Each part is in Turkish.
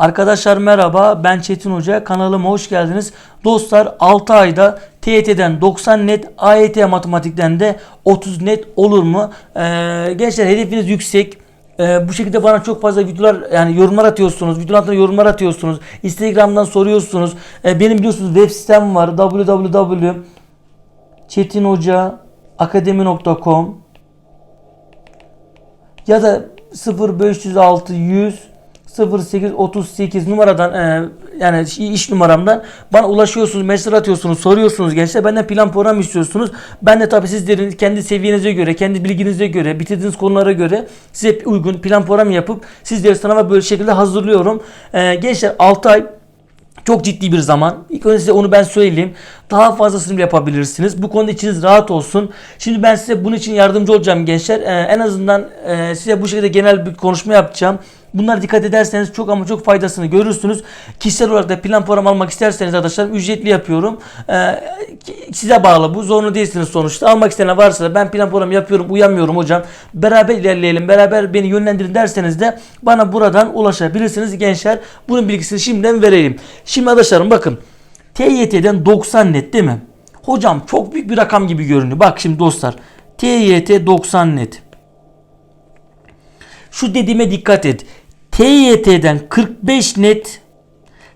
Arkadaşlar merhaba ben Çetin Hoca kanalıma hoş geldiniz. Dostlar 6 ayda TYT'den 90 net AYT matematikten de 30 net olur mu? Ee, gençler hedefiniz yüksek. Ee, bu şekilde bana çok fazla videolar yani yorumlar atıyorsunuz. Videolar altına yorumlar atıyorsunuz. Instagram'dan soruyorsunuz. Ee, benim biliyorsunuz web sitem var. www.çetinhocaakademi.com ya da 0506 100 08 38 numaradan e, yani iş numaramdan bana ulaşıyorsunuz, mesaj atıyorsunuz, soruyorsunuz gençler. Benden plan program istiyorsunuz. Ben de tabii sizlerin kendi seviyenize göre, kendi bilginize göre, bitirdiğiniz konulara göre size uygun plan program yapıp sizleri sınava böyle şekilde hazırlıyorum. E, gençler 6 ay çok ciddi bir zaman. İlk önce size onu ben söyleyeyim. Daha fazlasını yapabilirsiniz. Bu konuda içiniz rahat olsun. Şimdi ben size bunun için yardımcı olacağım gençler. Ee, en azından e, size bu şekilde genel bir konuşma yapacağım. Bunlara dikkat ederseniz çok ama çok faydasını görürsünüz. Kişisel olarak da plan program almak isterseniz arkadaşlar ücretli yapıyorum. Ee, size bağlı bu. Zorunlu değilsiniz sonuçta. Almak isteyen varsa da ben plan program yapıyorum, uyamıyorum hocam. Beraber ilerleyelim, beraber beni yönlendirin derseniz de bana buradan ulaşabilirsiniz gençler. Bunun bilgisini şimdiden vereyim. Şimdi arkadaşlarım bakın. TYT'den 90 net değil mi? Hocam çok büyük bir rakam gibi görünüyor. Bak şimdi dostlar. TYT 90 net. Şu dediğime dikkat et. TYT'den 45 net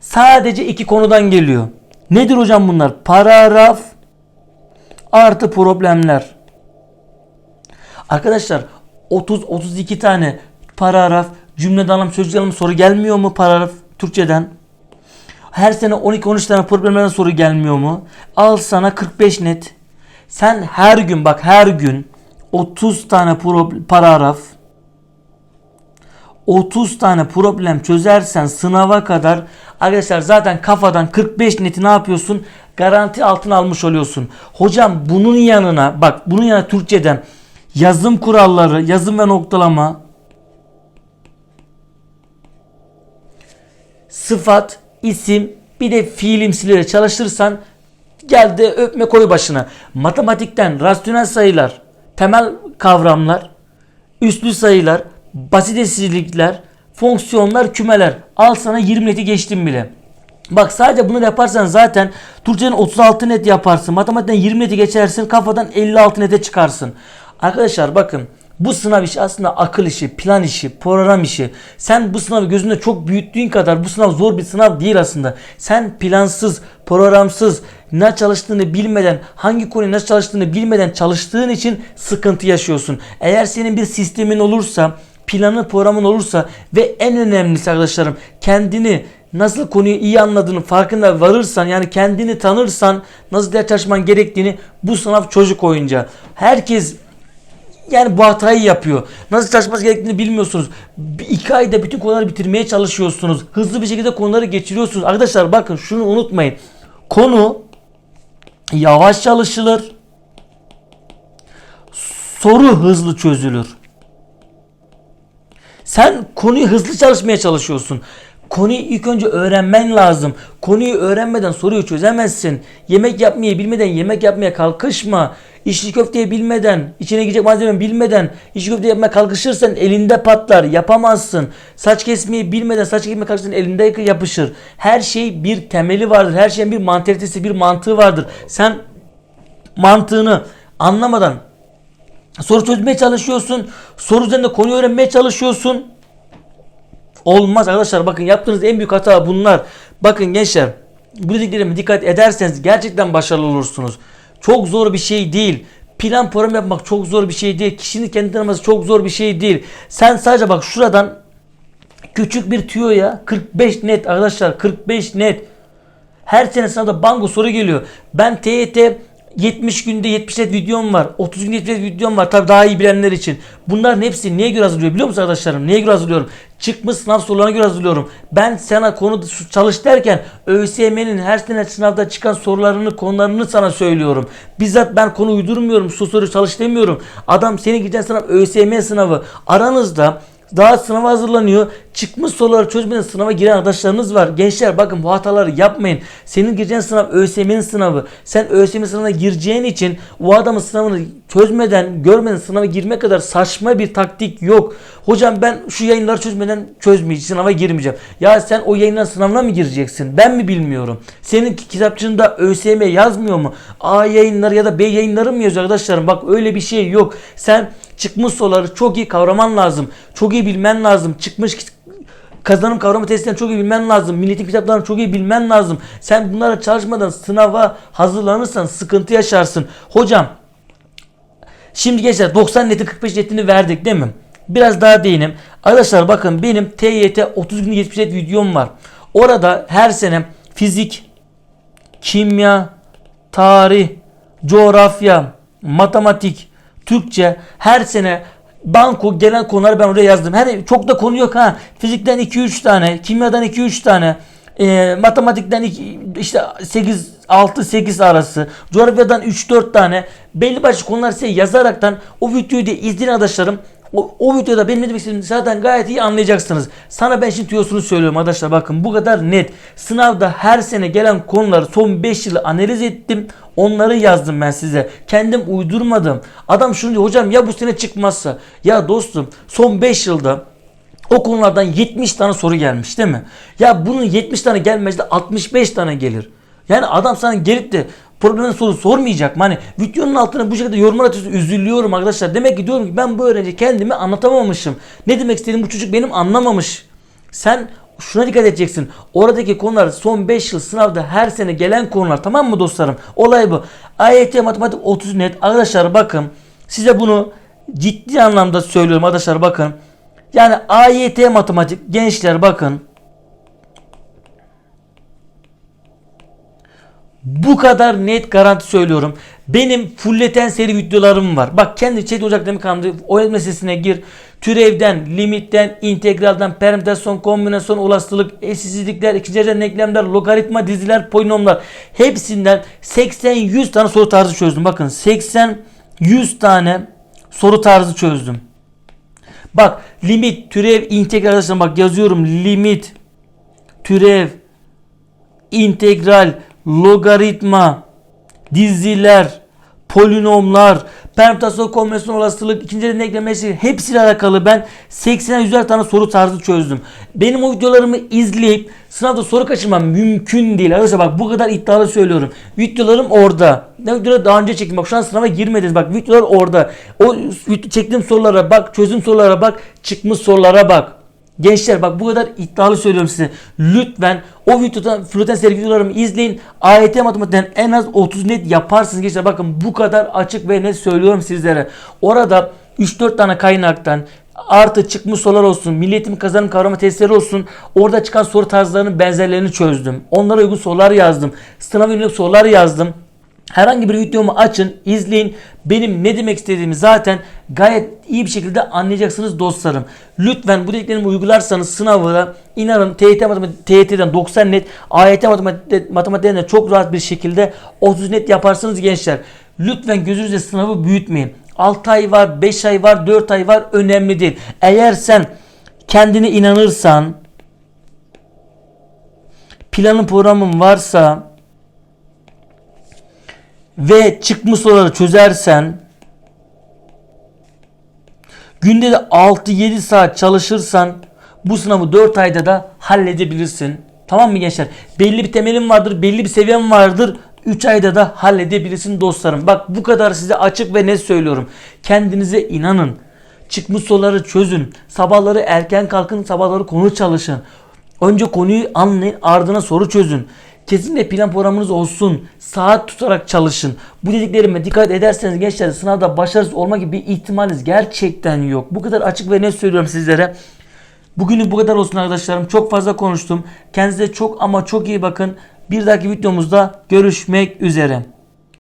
sadece iki konudan geliyor. Nedir hocam bunlar? Paragraf artı problemler. Arkadaşlar 30 32 tane paragraf cümle anlam sözcük anlam soru gelmiyor mu paragraf Türkçeden? Her sene 12-13 tane problemlerden soru gelmiyor mu? Al sana 45 net. Sen her gün bak her gün 30 tane paragraf 30 tane problem çözersen sınava kadar arkadaşlar zaten kafadan 45 neti ne yapıyorsun? Garanti altına almış oluyorsun. Hocam bunun yanına bak bunun yanına Türkçeden yazım kuralları, yazım ve noktalama, sıfat, isim bir de fiilimsileri çalıştırırsan geldi öpme koy başına. Matematikten rasyonel sayılar, temel kavramlar, üslü sayılar, basit eşitsizlikler, fonksiyonlar, kümeler. Al sana 20 neti geçtim bile. Bak sadece bunu yaparsan zaten Türkçenin 36 net yaparsın. Matematikten 20 neti geçersin. Kafadan 56 nete çıkarsın. Arkadaşlar bakın bu sınav işi aslında akıl işi, plan işi, program işi. Sen bu sınavı gözünde çok büyüttüğün kadar bu sınav zor bir sınav değil aslında. Sen plansız, programsız, ne çalıştığını bilmeden, hangi konuyu nasıl çalıştığını bilmeden çalıştığın için sıkıntı yaşıyorsun. Eğer senin bir sistemin olursa, planı, programın olursa ve en önemlisi arkadaşlarım kendini nasıl konuyu iyi anladığını farkında varırsan yani kendini tanırsan nasıl ders çalışman gerektiğini bu sınav çocuk oyuncağı. Herkes yani bu hatayı yapıyor. Nasıl çalışması gerektiğini bilmiyorsunuz. İki ayda bütün konuları bitirmeye çalışıyorsunuz. Hızlı bir şekilde konuları geçiriyorsunuz. Arkadaşlar bakın şunu unutmayın. Konu yavaş çalışılır. Soru hızlı çözülür. Sen konuyu hızlı çalışmaya çalışıyorsun. Konuyu ilk önce öğrenmen lazım. Konuyu öğrenmeden soruyu çözemezsin. Yemek yapmayı bilmeden yemek yapmaya kalkışma. İçli köfteyi bilmeden, içine girecek malzemeyi bilmeden içli köfte yapmaya kalkışırsan elinde patlar, yapamazsın. Saç kesmeyi bilmeden saç kesmeye kalkışırsan elinde yapışır. Her şey bir temeli vardır. Her şeyin bir mantalitesi, bir mantığı vardır. Sen mantığını anlamadan soru çözmeye çalışıyorsun. Soru üzerinde konuyu öğrenmeye çalışıyorsun. Olmaz arkadaşlar bakın yaptığınız en büyük hata bunlar. Bakın gençler bu dediklerime dikkat ederseniz gerçekten başarılı olursunuz. Çok zor bir şey değil. Plan program yapmak çok zor bir şey değil. Kişinin kendi tanıması çok zor bir şey değil. Sen sadece bak şuradan küçük bir tüyoya 45 net arkadaşlar 45 net. Her sene sınavda bango soru geliyor. Ben TYT 70 günde 70 net videom var. 30 günde 70 net videom var. Tabii daha iyi bilenler için. Bunların hepsi neye göre hazırlıyorum biliyor musunuz arkadaşlarım? Neye göre hazırlıyorum? Çıkmış sınav sorularına göre hazırlıyorum. Ben sana konu çalış derken ÖSYM'nin her sene sınavda çıkan sorularını, konularını sana söylüyorum. Bizzat ben konu uydurmuyorum. Su soru çalış demiyorum. Adam senin gideceğin sınav ÖSYM sınavı. Aranızda Daha sınava hazırlanıyor. Çıkmış soruları çözmeden sınava giren arkadaşlarınız var. Gençler bakın bu hataları yapmayın. Senin gireceğin sınav ÖSYM'nin sınavı. Sen ÖSYM sınavına gireceğin için o adamın sınavını çözmeden, görmeden sınava girmek kadar saçma bir taktik yok. Hocam ben şu yayınları çözmeden çözmeyeceğim, sınava girmeyeceğim. Ya sen o yayınların sınavına mı gireceksin? Ben mi bilmiyorum? Senin kitapçığında ÖSYM yazmıyor mu? A yayınları ya da B yayınları mı yazıyor arkadaşlarım? Bak öyle bir şey yok. Sen çıkmış soruları çok iyi kavraman lazım. Çok iyi bilmen lazım. Çıkmış kazanım kavramı testinden çok iyi bilmen lazım. Milletin kitaplarını çok iyi bilmen lazım. Sen bunlara çalışmadan sınava hazırlanırsan sıkıntı yaşarsın. Hocam Şimdi gençler 90 netin 45 netini verdik değil mi? Biraz daha değinim. Arkadaşlar bakın benim TYT 30 gün 70 net videom var. Orada her sene fizik, kimya, tarih, coğrafya, matematik, Türkçe her sene banko gelen konuları ben oraya yazdım. Her çok da konu yok ha. Fizikten 2-3 tane, kimyadan 2-3 tane, e, matematikten iki, işte 8 6 8 arası, coğrafyadan 3-4 tane belli başlı konular size yazaraktan o videoyu da izleyin arkadaşlarım. O, o videoda benim ne demek istediğimi zaten gayet iyi anlayacaksınız. Sana ben şimdi tüyosunu söylüyorum arkadaşlar bakın bu kadar net. Sınavda her sene gelen konuları son 5 yılı analiz ettim. Onları yazdım ben size. Kendim uydurmadım. Adam şunu diyor hocam ya bu sene çıkmazsa. Ya dostum son 5 yılda o konulardan 70 tane soru gelmiş değil mi? Ya bunun 70 tane gelmez de 65 tane gelir. Yani adam sana gelip de problemin soru sormayacak mı? Hani videonun altına bu şekilde yorumlar atıyorsun üzülüyorum arkadaşlar. Demek ki diyorum ki ben bu öğrenci kendimi anlatamamışım. Ne demek istediğim bu çocuk benim anlamamış. Sen şuna dikkat edeceksin. Oradaki konular son 5 yıl sınavda her sene gelen konular tamam mı dostlarım? Olay bu. AYT matematik 30 net. Arkadaşlar bakın size bunu ciddi anlamda söylüyorum arkadaşlar bakın. Yani AYT matematik gençler bakın. Bu kadar net garanti söylüyorum. Benim fulleten seri videolarım var. Bak kendi chat ocaklarımı kanalımda OLED meselesine gir. Türevden, limitten, integralden, permütasyon, kombinasyon, olasılık, eşitsizlikler, ikinci denklemler, logaritma, diziler, polinomlar. Hepsinden 80-100 tane soru tarzı çözdüm. Bakın 80-100 tane soru tarzı çözdüm. Bak limit, türev, integral arkadaşlar bak yazıyorum limit, türev, integral, logaritma, diziler, polinomlar, permütasyon, kombinasyon olasılık, ikinci dereceden eklemesi hepsiyle alakalı ben 80'e 100'er tane soru tarzı çözdüm. Benim o videolarımı izleyip sınavda soru kaçırmam mümkün değil. Arkadaşlar bak bu kadar iddialı söylüyorum. Videolarım orada. Ne videoları daha önce çektim. Bak şu an sınava girmediniz. Bak videolar orada. O çektiğim sorulara bak, çözüm sorulara bak, çıkmış sorulara bak. Gençler bak bu kadar iddialı söylüyorum size. Lütfen o videodan flöten seri videolarımı izleyin. AYT matematikten en az 30 net yaparsınız gençler. Bakın bu kadar açık ve net söylüyorum sizlere. Orada 3-4 tane kaynaktan artı çıkmış sorular olsun, milletim kazanım kavramı testleri olsun. Orada çıkan soru tarzlarının benzerlerini çözdüm. Onlara uygun sorular yazdım. Sınava yönelik sorular yazdım. Herhangi bir videomu açın, izleyin. Benim ne demek istediğimi zaten gayet iyi bir şekilde anlayacaksınız dostlarım. Lütfen bu dediklerimi uygularsanız sınavda inanın TYT matematik, TYT'den 90 net, AYT matematik, çok rahat bir şekilde 30 net yaparsınız gençler. Lütfen gözünüzde sınavı büyütmeyin. 6 ay var, 5 ay var, 4 ay var önemli değil. Eğer sen kendine inanırsan, planın programın varsa, ve çıkmış soruları çözersen günde de 6-7 saat çalışırsan bu sınavı 4 ayda da halledebilirsin. Tamam mı gençler? Belli bir temelin vardır, belli bir seviyen vardır. 3 ayda da halledebilirsin dostlarım. Bak bu kadar size açık ve net söylüyorum. Kendinize inanın. Çıkmış soruları çözün. Sabahları erken kalkın, sabahları konu çalışın. Önce konuyu anlayın, ardına soru çözün. Kesinlikle plan programınız olsun. Saat tutarak çalışın. Bu dediklerime dikkat ederseniz gençler sınavda başarısız olma gibi bir ihtimaliniz gerçekten yok. Bu kadar açık ve net söylüyorum sizlere. Bugünlük bu kadar olsun arkadaşlarım. Çok fazla konuştum. Kendinize çok ama çok iyi bakın. Bir dahaki videomuzda görüşmek üzere.